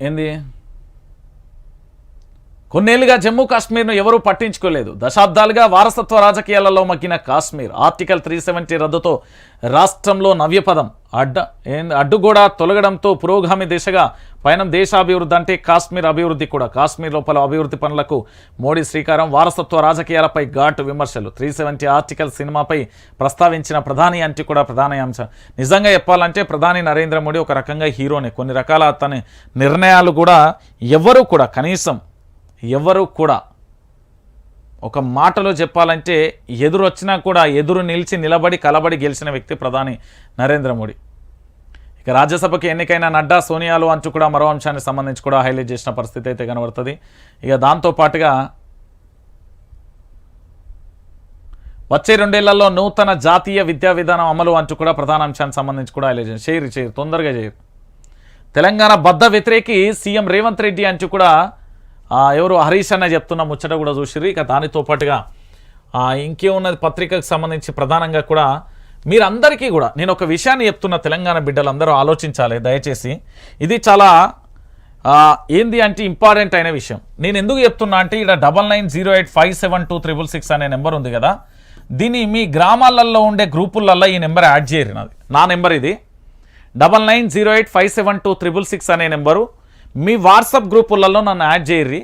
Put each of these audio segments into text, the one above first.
ఏంది కొన్నేళ్ళుగా జమ్మూ కాశ్మీర్ను ఎవరూ పట్టించుకోలేదు. దశాబ్దాలుగా వారసత్వ రాజకీయాలలో మగ్గిన కాశ్మీర్. ఆర్టికల్ త్రీ సెవెంటీ రద్దుతో రాష్ట్రంలో నవ్యపదం. అడ్డ ఏం- అడ్డుగోడ తొలగడంతో పురోగామి దిశగా పయనం దేశాభివృద్ధి అంటే కాశ్మీర్ అభివృద్ధి కూడా. కాశ్మీర్ లోపల అభివృద్ధి పనులకు మోడీ శ్రీకారం వారసత్వ రాజకీయాలపై ఘాటు విమర్శలు. త్రీ సెవెంటీ ఆర్టికల్ సినిమాపై ప్రస్తావించిన ప్రధాని అంటే కూడా ప్రధాన అంశం. నిజంగా చెప్పాలంటే ప్రధాని నరేంద్ర మోడీ ఒక రకంగా హీరోనే. కొన్ని రకాల అతని నిర్ణయాలు కూడా ఎవరు కూడా కనీసం ఎవరు కూడా ఒక మాటలో చెప్పాలంటే ఎదురు వచ్చినా కూడా ఎదురు నిలిచి నిలబడి కలబడి గెలిచిన వ్యక్తి ప్రధాని నరేంద్ర మోడీ. ఇక రాజ్యసభకి ఎన్నికైన నడ్డా సోనియాలు అంటూ కూడా మరో అంశానికి సంబంధించి కూడా హైలైట్ చేసిన పరిస్థితి అయితే కనబడుతుంది. ఇక దాంతో పాటుగా వచ్చే రెండేళ్ళలో నూతన జాతీయ విద్యా విధానం అమలు అంటూ కూడా ప్రధాన అంశానికి సంబంధించి కూడా హైలైట్ చేసి చేయరు చేయరు తొందరగా చేయరు తెలంగాణ బద్ద వ్యతిరేకి సీఎం రేవంత్ రెడ్డి అంటూ కూడా ఎవరు హరీష్ అన్న చెప్తున్న ముచ్చట కూడా చూసిర్రు. ఇక దానితో పాటుగా ఇంకేమున్నది పత్రికకు సంబంధించి ప్రధానంగా కూడా మీరందరికీ కూడా నేను ఒక విషయాన్ని చెప్తున్న తెలంగాణ బిడ్డలందరూ ఆలోచించాలి దయచేసి. ఇది చాలా ఏంది అంటే ఇంపార్టెంట్ అయిన విషయం. నేను ఎందుకు చెప్తున్నా అంటే ఇక్కడ double nine zero eight five seven two triple six అనే నెంబర్ ఉంది కదా. దీన్ని మీ గ్రామాలలో ఉండే గ్రూపులలో ఈ నెంబర్ యాడ్ చేయరు నాది. నా నెంబర్ ఇది. Double nine zero eight five seven two triple six అనే నెంబరు. మీ వాట్సాప్ గ్రూపులలో నన్ను యాడ్ చేయర్రి.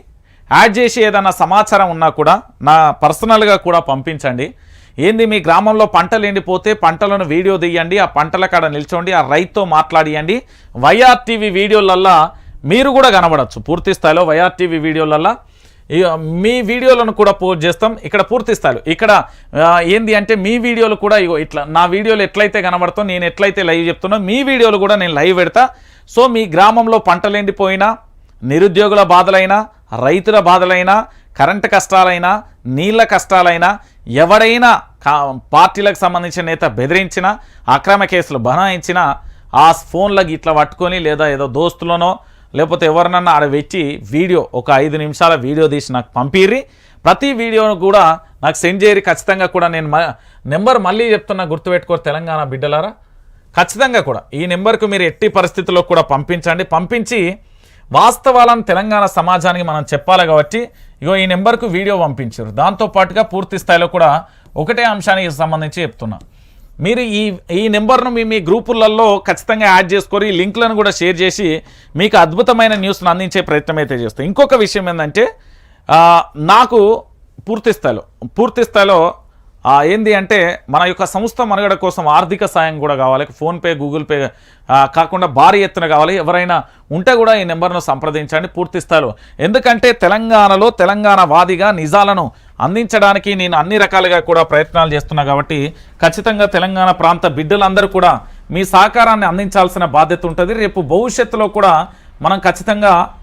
యాడ్ చేసి ఏదైనా సమాచారం ఉన్నా కూడా నా పర్సనల్గా కూడా పంపించండి. ఏంది మీ గ్రామంలో పంటలు ఎండిపోతే పంటలను వీడియో తీయండి ఆ పంటల కాడ నిల్చోండి ఆ రైతుతో మాట్లాడియండి. వైఆర్టీవీ వీడియోలల్లో వీడియోలల్లా మీరు కూడా కనబడచ్చు. పూర్తి స్థాయిలో వైఆర్టీవీ వీడియోలల్లా మీ వీడియోలను కూడా పోస్ట్ చేస్తాం. ఇక్కడ పూర్తిస్తారు ఇక్కడ ఏంది అంటే మీ వీడియోలు కూడా ఇగో ఇట్లా నా వీడియోలు ఎట్లయితే కనబడుతో నేను ఎట్లయితే లైవ్ చెప్తున్నా మీ వీడియోలు కూడా నేను లైవ్ పెడతా. సో మీ గ్రామంలో పంటలు ఎండిపోయినా నిరుద్యోగుల బాధలైనా రైతుల బాధలైనా కరెంటు కష్టాలైనా నీళ్ళ కష్టాలైనా ఎవడైనా కా పార్టీలకు సంబంధించిన నేత బెదిరించినా అక్రమ కేసులు బనాయించినా ఆ ఫోన్లకు ఇట్లా పట్టుకొని లేదా ఏదో దోస్తులనో లేకపోతే ఎవరినన్నా ఆడ పెట్టి వీడియో ఒక ఐదు నిమిషాల వీడియో తీసి నాకు పంపిర్రి. ప్రతి వీడియోను కూడా నాకు సెండ్ చేయరి ఖచ్చితంగా కూడా నేను మ- నెంబర్ మళ్ళీ చెప్తున్నా గుర్తుపెట్టుకోరు తెలంగాణ బిడ్డలారా. ఖచ్చితంగా కూడా ఈ నెంబర్కు మీరు ఎట్టి పరిస్థితుల్లో కూడా పంపించండి. పంపించి వాస్తవాలను తెలంగాణ సమాజానికి మనం చెప్పాలి కాబట్టి ఇగో ఈ నెంబర్కు వీడియో పంపించారు దాంతోపాటుగా పూర్తి స్థాయిలో కూడా ఒకటే అంశానికి సంబంధించి చెప్తున్నా. మీరు ఈ ఈ నెంబర్ను మీ మీ గ్రూపులలో ఖచ్చితంగా యాడ్ చేసుకొని లింక్లను కూడా షేర్ చేసి మీకు అద్భుతమైన న్యూస్ను అందించే ప్రయత్నం అయితే చేస్తాం. ఇంకొక విషయం ఏంటంటే నాకు పూర్తి స్థాయిలో పూర్తి స్థాయిలో ఏంది అంటే మన యొక్క సంస్థ మనుగడ కోసం ఆర్థిక సాయం కూడా కావాలి. ఫోన్పే గూగుల్ పే కాకుండా భారీ ఎత్తున కావాలి. ఎవరైనా ఉంటే కూడా ఈ నెంబర్ను సంప్రదించండి పూర్తి స్థాయిలో. ఎందుకంటే తెలంగాణలో తెలంగాణ వాదిగా నిజాలను అందించడానికి నేను అన్ని రకాలుగా కూడా ప్రయత్నాలు చేస్తున్నా కాబట్టి ఖచ్చితంగా తెలంగాణ ప్రాంత బిడ్డలందరూ కూడా మీ సహకారాన్ని అందించాల్సిన బాధ్యత ఉంటుంది. రేపు భవిష్యత్తులో కూడా మనం ఖచ్చితంగా